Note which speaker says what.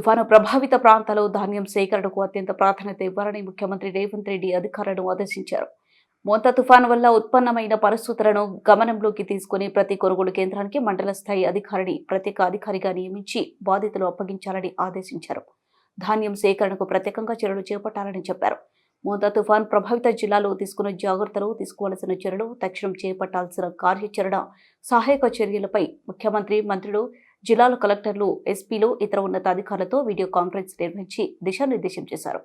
Speaker 1: తుఫాను ప్రభావిత ప్రాంతాల్లో ధాన్యం సేకరణకు అత్యంత ప్రాధాన్యత ఇవ్వాలని ముఖ్యమంత్రి రేవంత్ రెడ్డి అధికారులను ఆదేశించారు. మోత తుఫాను వల్ల ఉత్పన్నమైన పరిస్థితులను గమనంలోకి తీసుకుని ప్రతి కొనుగోలు కేంద్రానికి మండల స్థాయి అధికారిని ప్రత్యేక అధికారిగా నియమించి బాధితులు అప్పగించాలని ఆదేశించారు. ధాన్యం సేకరణకు ప్రత్యేకంగా చర్యలు చేపట్టాలని చెప్పారు. మోంతా తుఫాన్ ప్రభావిత జిల్లాలో తీసుకున్న జాగ్రత్తలు తీసుకోవాల్సిన చర్యలు తక్షణం చేపట్టాల్సిన కార్యాచరణ సహాయక చర్యలపై ముఖ్యమంత్రి మంత్రులు జిల్లాల కలెక్టర్లు ఎస్పీలు ఇతర ఉన్నతాధికారులతో వీడియో కాన్ఫరెన్స్ నిర్వహించి దిశానిర్దేశం చేశారు.